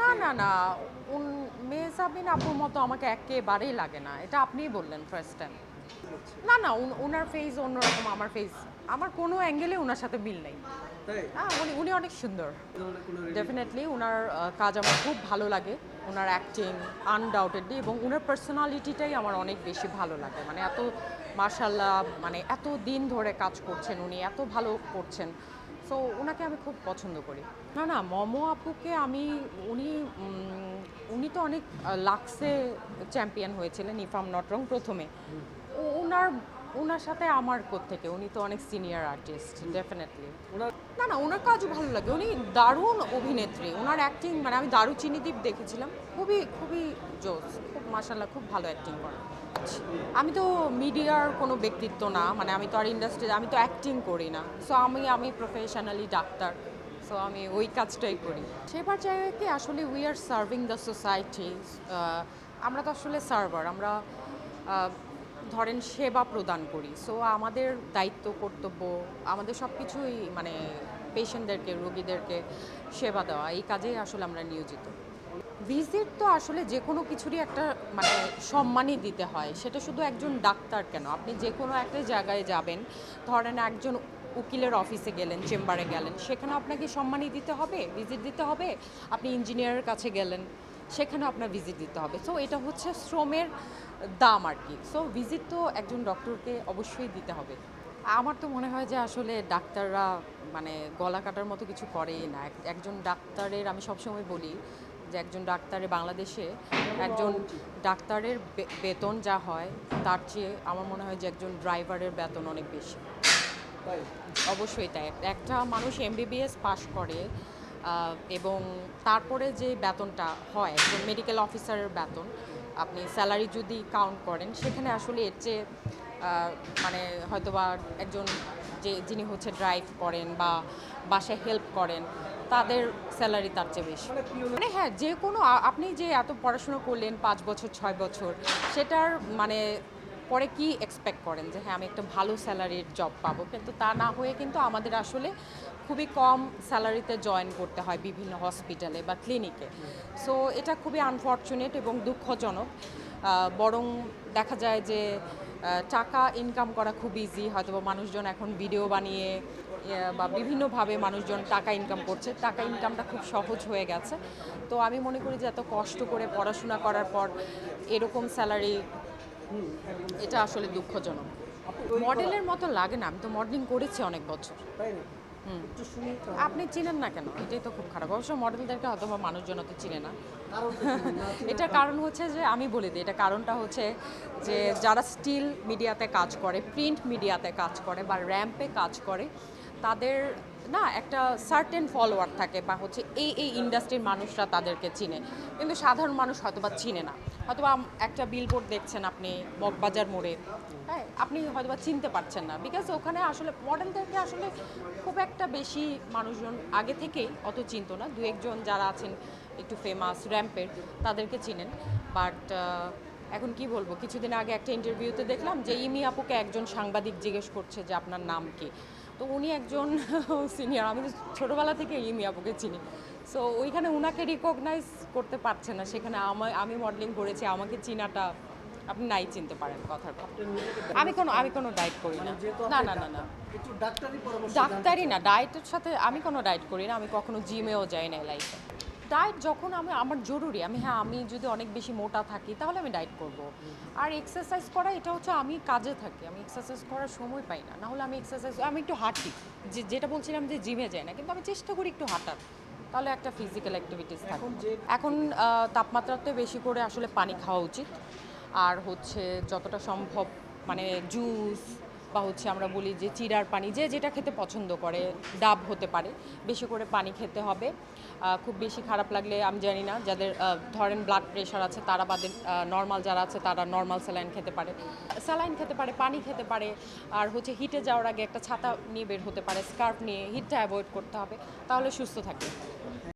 না না না। উন মেহজাবিন আপুর মতো আমাকে একেবারেই লাগে না। এটা আপনিই বললেন ফার্স্ট টাইম না না ওনার ফেস অন্যরকম আমার ফেস আমার কোনো অ্যাঙ্গেলে ওনার সাথে মিল নেই। হ্যাঁ উনি উনি অনেক সুন্দর। ডেফিনেটলি ওনার কাজ আমার খুব ভালো লাগে। ওনার অ্যাক্টিং আনডাউটেডলি এবং ওনার পার্সোনালিটিটাই আমার অনেক বেশি ভালো লাগে। মানে এত মার্শাল্লাহ মানে এত দিন ধরে কাজ করছেন উনি এত ভালো করছেন। সো ওনাকে আমি খুব পছন্দ করি। না না মমো আপুকে আমি উনি উনি তো অনেক লাক্সে চ্যাম্পিয়ন হয়েছিলেন ইফাম নটরং প্রথমে। ও- ওনার ওনার সাথে আমার থেকে উনি তো অনেক সিনিয়র আর্টিস্ট ডেফিনেটলি না না ওনার কাজও ভালো লাগে উনি দারুণ অভিনেত্রী ওনার অ্যাক্টিং মানে আমি দারুচিনি দ্বীপ দেখেছিলাম খুবই খুবই জোস খুব মাসাল্লাহ খুব ভালো অ্যাক্টিং করে আমি তো মিডিয়ার কোনো ব্যক্তিত্ব না মানে আমি তো আর ইন্ডাস্ট্রি আমি তো অ্যাক্টিং করি না। সো আমি আমি প্রফেশনালি ডাক্তার সো আমি ওই কাজটাই করি। সেবার জায়গায় কি আসলে we are serving the society আমরা তো আসলে সার্ভার আমরা ধরেন সেবা প্রদান করি। সো আমাদের দায়িত্ব, কর্তব্য, আমাদের সব কিছুই মানে পেশেন্টদেরকে রোগীদেরকে সেবা দেওয়া, এই কাজেই আসলে আমরা নিয়োজিত। ভিজিট তো আসলে যে কোনো কিছুরই একটা মানে সম্মানই দিতে হয়। সেটা শুধু একজন ডাক্তার কেন? আপনি যে কোনো একটা জায়গায় যাবেন, ধরেন একজন উকিলের অফিসে গেলেন চেম্বারে গেলেন সেখানে আপনাকে সম্মানই দিতে হবে ভিজিট দিতে হবে, আপনি ইঞ্জিনিয়ারের কাছে গেলেন সেখানে আপনার ভিজিট দিতে হবে। সো এটা হচ্ছে শ্রমের দাম আর কি। সো ভিজিট তো একজন ডক্টরকে অবশ্যই দিতে হবে। আমার তো মনে হয় যে আসলে ডাক্তাররা মানে গলা কাটার মতো কিছু করেই না। এক- একজন ডাক্তারের আমি সবসময় বলি যে একজন ডাক্তারের বাংলাদেশে একজন ডাক্তারের বেতন যা হয়, তার চেয়ে আমার মনে হয় যে একজন ড্রাইভারের বেতন অনেক বেশি। অবশ্যই তাই। একটা মানুষ এমবিবিএস পাশ করে এবং তারপরে যে বেতনটা হয়, একজন মেডিকেল অফিসারের বেতন, আপনি স্যালারি যদি কাউন্ট করেন, সেখানে আসলে এর চেয়ে মানে হয়তোবা একজন যে যিনি হচ্ছে ড্রাইভ করেন বা বাসায় হেল্প করেন তাদের স্যালারি তার চেয়ে বেশি। মানে মানে হ্যাঁ যে কোনো আপনি যে এত পড়াশোনা করলেন পাঁচ বছর ছয় বছর সেটার মানে পরে কি এক্সপেক্ট করেন যে হ্যাঁ আমি একটা ভালো স্যালারির জব পাবো? কিন্তু তা না হয়ে কিন্তু আমাদের আসলে খুবই কম স্যালারিতে জয়েন করতে হয় বিভিন্ন হসপিটালে বা ক্লিনিকে সো এটা খুবই আনফর্চুনেট এবং দুঃখজনক। বরং দেখা যায় যে টাকা ইনকাম করা খুব ইজি হয়তো বা মানুষজন এখন ভিডিও বানিয়ে বা বিভিন্নভাবে মানুষজন টাকা ইনকাম করছে। টাকা ইনকামটা খুব সহজ হয়ে গেছে। তো আমি মনে করি যে এত কষ্ট করে পড়াশোনা করার পর এরকম স্যালারি এটা আসলে দুঃখজনক। মডেলের মতো লাগে না। আমি তো মডেলিং করেছি অনেক বছর। একটু শুনি আপনি চিনেন না কেন? এটাই তো খুব খারাপ। অবশ্য মডেলদেরকে হয়তো বা মানুষজন অত চিনে না। এটা কারণ হচ্ছে যে আমি বলে দিই এটা কারণটা হচ্ছে যে যারা স্টিল মিডিয়াতে কাজ করে প্রিন্ট মিডিয়াতে কাজ করে বা র্যাম্পে কাজ করে তাদের, না, একটা সার্টেন ফলোয়ার থাকে বা হচ্ছে এই এই ইন্ডাস্ট্রির মানুষরা তাদেরকে চিনে। কিন্তু সাধারণ মানুষ হয়তোবা চিনে না। হয়তোবা আম- একটা বিলবোর্ড দেখছেন আপনি মগবাজার মোড়ে হ্যাঁ আপনি হয়তোবা চিনতে পারছেন না। বিকজ ওখানে আসলে মডেলদেরকে আসলে খুব একটা বেশি মানুষজন আগে থেকেই অত চিনতো না। দু একজন যারা আছেন একটু ফেমাস র্যাম্পের তাদেরকে চিনেন। বাট এখন কি বলব? কিছুদিন আগে একটা ইন্টারভিউতে দেখলাম যে ইমি আপুকে একজন সাংবাদিক জিজ্ঞেস করছে যে আপনার নাম কি? তো উনি একজন সিনিয়র আমি তো ছোটোবেলা থেকে ইমি আপুকে চিনি। সো ওইখানে ওনাকে রিকগনাইজ করতে পারছে না সেখানে আমার আমি মডেলিং করেছি আমাকে চিনাটা আপনি নাই চিনতে পারেন কথার কথা। আমি কোনো আমি কোনো ডায়েট করি না। না না না না। ডাক্তারি ডাক্তারি না ডায়েটের সাথে আমি কোনো ডায়েট করি না আমি কখনো জিমেও যাই না লাইফে ডায়েট যখন আমি আমার জরুরি আমি হ্যাঁ আমি যদি অনেক বেশি মোটা থাকি তাহলে আমি ডায়েট করব। আর এক্সারসাইজ করা এটা হচ্ছে আমি কাজে থাকি আমি এক্সারসাইজ করার সময় পাই না। নাহলে আমি এক্সারসাইজ আমি একটু হাঁটি যে যেটা বলছিলাম যে জিমে যাই না কিন্তু আমি চেষ্টা করি একটু হাঁটার। তাহলে একটা ফিজিক্যাল অ্যাক্টিভিটিস থাকে। এখন যে এখন আহ, তাপমাত্রাতে বেশি করে আসলে পানি খাওয়া উচিত। আর হচ্ছে যতটা সম্ভব মানে জুস বা হচ্ছে আমরা বলি যে চিরার পানি, যে যেটা খেতে পছন্দ করে, ডাব হতে পারে, বেশি করে পানি খেতে হবে। খুব বেশি খারাপ লাগলে আমি জানি না, যাদের ধরেন ব্লাড প্রেশার আছে, তারা বাদে নর্মাল যারা আছে, তারা নর্মাল স্যালাইন খেতে পারে। স্যালাইন খেতে পারে, পানি খেতে পারে, আর হচ্ছে হিটে যাওয়ার আগে একটা ছাতা নিয়ে বের হতে পারে স্কার্ফ নিয়ে হিটটা অ্যাভয়েড করতে হবে, তাহলে সুস্থ থাকে